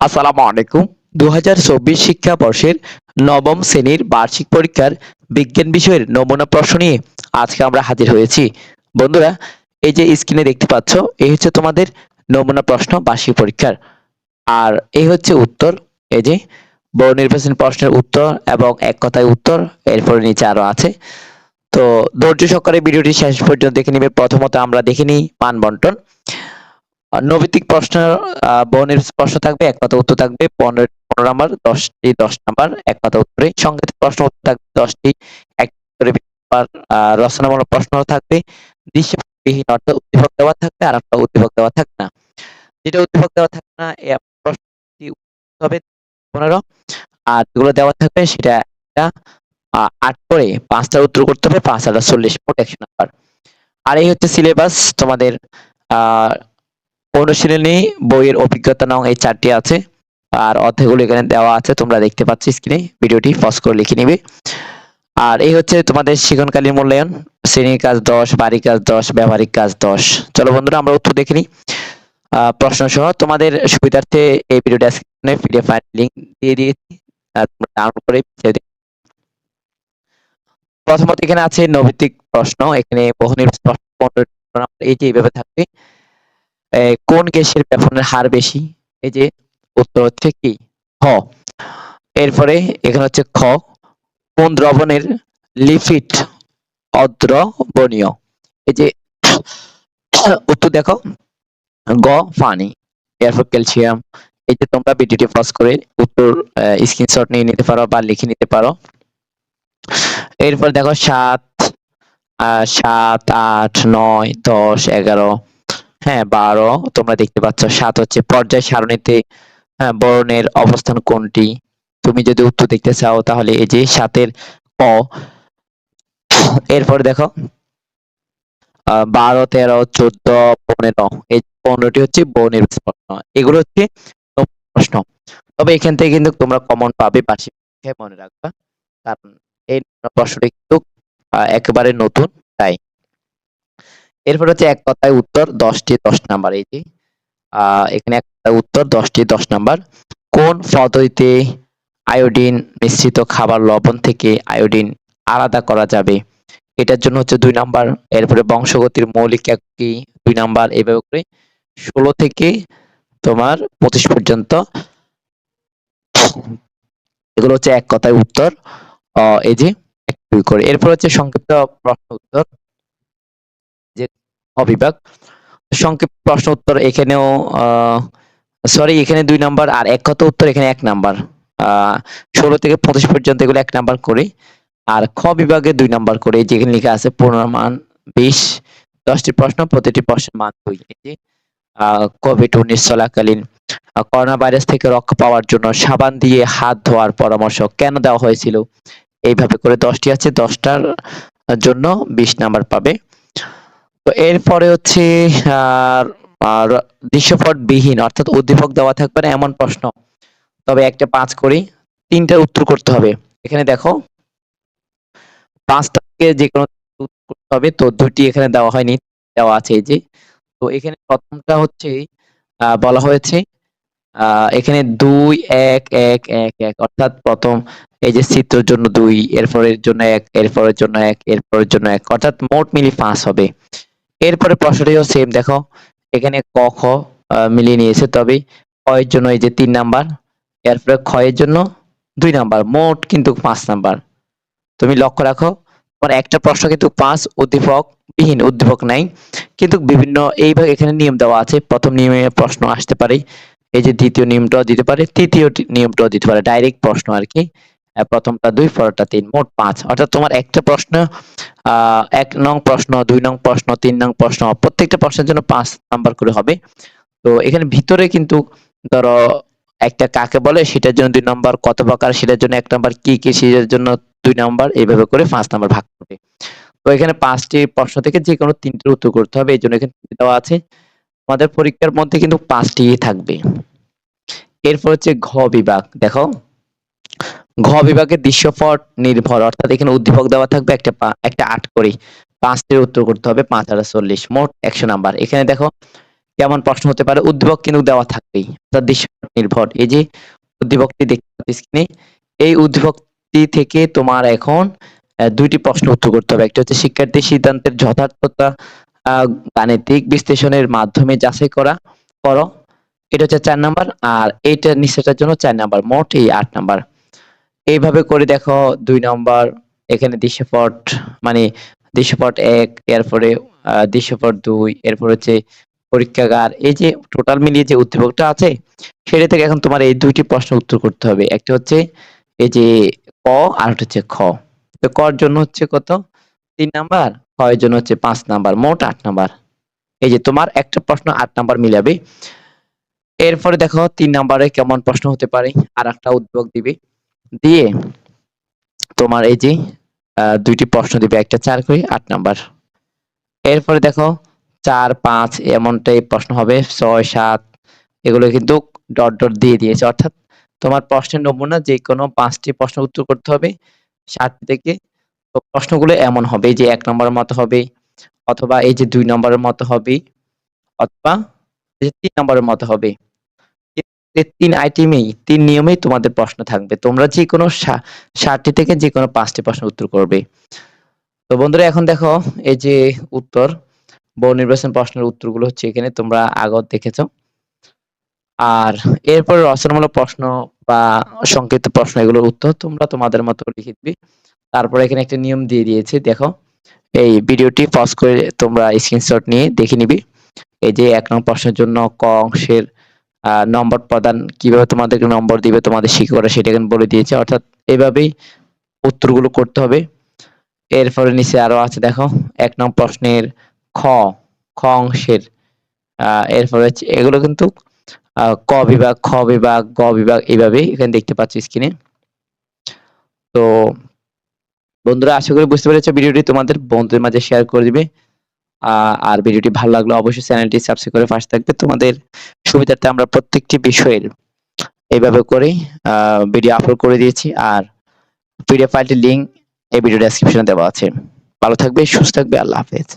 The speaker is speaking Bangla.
আসসালামু আলাইকুম। দু শিক্ষাবর্ষের নবম শ্রেণির বার্ষিক পরীক্ষার বিজ্ঞান বিষয়ের নমুনা প্রশ্ন নিয়ে আজকে আমরা হাজির হয়েছি। বন্ধুরা, এই যে স্ক্রিনে দেখতে পাচ্ছ, এই হচ্ছে তোমাদের নমুনা প্রশ্ন বার্ষিক পরীক্ষার। আর এই হচ্ছে উত্তর, এই যে বড় নির্বাচন প্রশ্নের উত্তর এবং এক কথায় উত্তর, এরপরে নিচে আরও আছে। তো ধৈর্য সহকারে ভিডিওটি শেষ পর্যন্ত দেখে নিবে। প্রথমত আমরা দেখে নিই মান বন্টন। নৈতিক প্রশ্ন বহুনির্বাচনী প্রশ্ন থাকবে, এক উত্তর থাকবে, পনেরো পনেরো নাম্বার, দশটি, দশ নাম্বার, এক উত্তরে। সংক্ষিপ্ত প্রশ্ন উত্তর থাকবে, দশটি, এক রচনামূলক প্রশ্ন থাকবে, দৃশ্যবিহীন অর্থাৎ উদ্দীপক দেওয়া থাকবে, আর একটা উদ্দীপক দেওয়া থাকবে না। যেটা উদ্দীপক দেওয়া থাকবে না প্রশ্নটি হবে পনেরো, আর যেগুলো দেওয়া থাকবে সেটা একটা আট করে পাঁচটা উত্তর করতে হবে, পাঁচ হাজার চল্লিশ মোট একশো নাম্বার। আর এই হচ্ছে সিলেবাস তোমাদের আহ অনুশীলনী, বইয়ের অভিজ্ঞতা নাও এই চারটি আছে। আর অধ্যায়গুলো এখানে দেওয়া আছে, তোমরা দেখতে পাচ্ছ স্ক্রিনে ভিডিওটি পজ করে লিখে নিবে। আর এই হচ্ছে তোমাদের শিক্ষণকালীন মূল্যায়ন। শ্রেণির কাজ দশ বাড়ি কাজ দশ, ব্যবহারিক কাজ দশ। চলো বন্ধুরা, আমরা উত্তর দেখে নিই। প্রশ্ন সহ তোমাদের সুবিধার্থে এই ভিডিও ডেসক্রিপশনে পিডিএফ ফাইল লিংক দিয়ে দিয়েছি। তোমরা ডাউনলোড করে প্রথমত এখানে আছে নৈতিক প্রশ্ন। এখানে বহু নির্বাচনী প্রশ্ন, পনেরো নম্বর, এই যে এইভাবে থাকবে। কোন গ্যাসের ব্যাপনের হার বেশি? এই যে উত্তর হচ্ছে কি? হ। এরপরে এখানে হচ্ছে খ। কোন দ্রবণের লিপিড অদ্রবণীয়? এই যে উত্তর দেখো। গ, পানি, এরপর ক্যালসিয়াম। এই যে তোমরা ভিডিওটি পজ করে উত্তর স্ক্রিনশট নিয়ে নিতে পারো বা লিখে নিতে পারো। এরপর দেখো সাত সাত, আট, নয়, দশ, এগারো। হ্যাঁ বারো। তোমরা দেখতে পাচ্ছ, সাত হচ্ছে পর্যায় সারণীতে হ্যাঁ বর্ণের অবস্থান কোনটি? তুমি যদি উত্তর দেখতে চাও, তাহলে এই যে সাতের ক। এরপর দেখো বারো, তেরো, চোদ্দ, পনেরো। এই পনেরোটি হচ্ছে বর্ণের প্রশ্ন। এগুলো হচ্ছে প্রশ্ন। তবে এখান থেকে কিন্তু তোমরা কমন পাবে বার্ষিক মনে রাখবা। কারণ এই প্রশ্নটি কিন্তু একেবারে নতুন, তাই। এরপর হচ্ছে এক কথায় উত্তর, দশটি দশ নাম্বার এই যে। এখানে এক কথায় উত্তর, দশটি দশ নাম্বার। কোন পদ্ধতিতে আয়োডিন মিশ্রিত খাবার লবণ থেকে আয়োডিন আলাদা করা যাবে? এটার জন্য হচ্ছে দুই নাম্বার। এরপরে বংশগতির মৌলিক একক কি দুই নাম্বার, এভাবে করে। ষোলো থেকে তোমার পঁচিশ পর্যন্ত। এগুলো হচ্ছে এক কথায় উত্তর। এই যে, এক করে। এরপর হচ্ছে সংক্ষিপ্ত প্রশ্ন উত্তর। অবিভাগ সংক্ষিপ্ত প্রশ্ন উত্তর এখানেও সরি এখানে দুই নাম্বার আর এক কথা উত্তর, এখানে এক নাম্বার। ষোলো থেকে পঁচিশ পর্যন্ত এগুলো এক নাম্বার করে। আর খ বিভাগে দুই নাম্বার করে এই যে এখানে লেখা আছে পূর্ণমান বিশ। দশটি প্রশ্ন, প্রতিটি প্রশ্নের মান দুই। যে কোভিড উনিশ চলাকালীন করোনা ভাইরাস থেকে রক্ষা পাওয়ার জন্য সাবান দিয়ে হাত ধোয়ার পরামর্শ কেন দেওয়া হয়েছিল? এইভাবে করে দশটি আছে, দশটার জন্য বিশ নাম্বার পাবে। তো এরপরে হচ্ছে আর আর দৃশ্যপট বিহীন অর্থাৎ উদ্দীপক দেওয়া থাকবে না, এমন প্রশ্ন। তবে একটা পাঁচ করি, তিনটা উত্তর করতে হবে। এখানে দেখো পাঁচটা যে কোনো করতে হবে, তো দুটি এখানে দেওয়া হয়নি, দেওয়া আছে এই যে। তো এখানে প্রথমটা হচ্ছে বলা হয়েছে এখানে দুই, এক এক এক এক, অর্থাৎ প্রথম এই যে চিত্রের জন্য দুই, এরপরের জন্য এক, এরপরের জন্য এক, এরপরের জন্য এক, অর্থাৎ মোট মিলি পাঁচ হবে। এরপরে প্রশ্নটিও সেম দেখো। এখানে ক, খ মিলিয়ে নিয়েছে, তবে এর জন্য এই যে তিন নাম্বার, এরপরে এর জন্য দুই নাম্বার, মোট কিন্তু পাঁচ নাম্বার। তুমি লক্ষ্য রাখো, তোমার একটা প্রশ্ন কিন্তু পাঁচ, উদ্দীপক বিহীন, উদ্দীপক নাই। কিন্তু বিভিন্ন এইভাবে এখানে নিয়ম দেওয়া আছে, প্রথম নিয়মে প্রশ্ন আসতে পারে, এই যে দ্বিতীয় নিয়মটাও দিতে পারে, তৃতীয় নিয়মটাও দিতে পারে ডাইরেক্ট প্রশ্ন আর কি। প্রথমটা দুই, পরেরটা তিন, মোট পাঁচ। অর্থাৎ তোমার একটা প্রশ্ন এক নং প্রশ্ন, দুই নং প্রশ্ন, তিন নং প্রশ্ন, প্রত্যেকটা প্রশ্নের জন্য পাঁচ নাম্বার করে হবে। তো এখানে ভিতরে কিন্তু ধরো একটা কাকে বলে, সেটার জন্য দুই নাম্বার, কত প্রকার, সেটার জন্য এক নাম্বার, কি কি, সেটার জন্য দুই নাম্বার, এইভাবে করে পাঁচ নাম্বার ভাগ করবে। তো এখানে পাঁচটি প্রশ্ন থেকে যে কোনো তিনটির উত্তর করতে হবে, এই জন্য এখানে দেওয়া আছে আমাদের পরীক্ষার মধ্যে কিন্তু পাঁচটি থাকবে। এরপর হচ্ছে ঘ বিভাগ, দেখো। ঘ বিভাগের দৃশ্যপট নির্ভর। অর্থাৎ এখানে উদ্দীপক দেওয়া থাকবে একটা একটা আট করে পাঁচটির উত্তর করতে হবে পাঁচ হাজার চল্লিশ, মোট একশো নাম্বার। এখানে দেখো কেমন প্রশ্ন হতে পারে, উদ্দীপক কিন্তু দেওয়া থাকবেই। অর্থাৎ দৃশ্যপট নির্ভর। এই যে উদ্দীপকটি দেখতে পাচ্ছি এই উদ্দীপকটি থেকে তোমার এখন দুইটি প্রশ্ন উত্তর করতে হবে। একটা হচ্ছে শিক্ষার্থী সিদ্ধান্তের যথার্থতা গাণিতিক বিশ্লেষণের মাধ্যমে যাচাই করা, করো। এটা হচ্ছে চার নাম্বার, আর এইটা নিচেটার জন্য চার নাম্বার, মোট এই আট নাম্বার। এইভাবে করে দেখো, দুই নম্বর, এখানে দৃশ্যপট মানে দৃশ্যপট এক, এরপরে দৃশ্যপট দুই, এরপর হচ্ছে পরীক্ষাগার। এই যে টোটাল মিলিয়ে যে উদ্দীপকটা আছে, সেটা থেকে এখন তোমার এই দুইটি প্রশ্ন উত্তর করতে হবে। একটা হচ্ছে এই যে ক, আর হচ্ছে খ। তো কর জন্য হচ্ছে কত? তিন নাম্বার এর জন্য হচ্ছে পাঁচ নাম্বার, মোট আট নাম্বার। এই যে তোমার একটা প্রশ্ন আট নাম্বার মিলাবে। এরপরে দেখো, তিন নাম্বারে কেমন প্রশ্ন হতে পারে আর একটা উদ্যোগ দিবে। দিয়ে তোমার এই যে দুইটি প্রশ্ন দিবে। একটা চার করে, আট নাম্বার। এরপরে দেখো, চার, পাঁচ, এমনটাই প্রশ্ন হবে। ছয়, সাত, এগুলো কিন্তু ডট ডট দিয়ে দিয়েছে। অর্থাৎ তোমার প্রশ্নের নমুনা যে কোনো পাঁচটি প্রশ্ন উত্তর করতে হবে ষাট থেকে তো প্রশ্নগুলো এমন হবে। যে এক নম্বরের মতো হবে, অথবা এই যে দুই নম্বরের মতো হবে, অথবা তিন নম্বরের মতো হবে। তিন আইটেমেই তিন নিয়মেই তোমাদের প্রশ্ন থাকবে। তোমরা যে কোনো সা- ষাটটি থেকে যে কোনো পাঁচটি প্রশ্ন উত্তর করবে। তো বন্ধুরা, এখন দেখো এই যে উত্তর বহু নির্বাচন প্রশ্নের উত্তরগুলো হচ্ছে এখানে, তোমরা আগত দেখেছ। আর এরপর রচনামূলক প্রশ্ন বা সংক্ষিপ্ত প্রশ্ন, এগুলোর উত্তর তোমরা তোমাদের মতো লিখে দিবে। তারপর এখানে একটা নিয়ম দিয়ে দিয়েছে, দেখো। এই ভিডিওটি পজ করে তোমরা স্ক্রিনশট নিয়ে দেখে নিবি। এই যে এক নম্বর প্রশ্নের জন্য ক অংশের নম্বর প্রদান, কীভাবে তোমাদেরকে নম্বর দিবে, তোমাদের শিক্ষকরা সেটা এখানে বলে দিয়েছে। অর্থাৎ এইভাবেই উত্তরগুলো করতে হবে। এরপরে নিচে আরও আছে, দেখো, এক নম্বর প্রশ্নের খ খ অংশের এরপরে এগুলো কিন্তু ক বিভাগ, খ বিভাগ, গ বিভাগ এইভাবে এখানে দেখতে পাচ্ছি স্ক্রিনে তো বন্ধুরা, আশা করি বুঝতে পেরেছ ভিডিওটি। তোমাদের বন্ধুদের মাঝে শেয়ার করে দিবে। আর ভিডিওটি ভালো লাগলে অবশ্যই চ্যানেলটি সাবস্ক্রাইব করে পাশে থাকবে। তোমাদের সুবিধার্থে আমরা প্রত্যেকটি বিষয়ের এইভাবে করে ভিডিও আপলোড করে দিয়েছি আর পিডিএফ ফাইলটির লিঙ্ক এই ভিডিও ডেসক্রিপশনে দেওয়া আছে। ভালো থাকবে সুস্থ থাকবে আল্লাহ হাফেজ।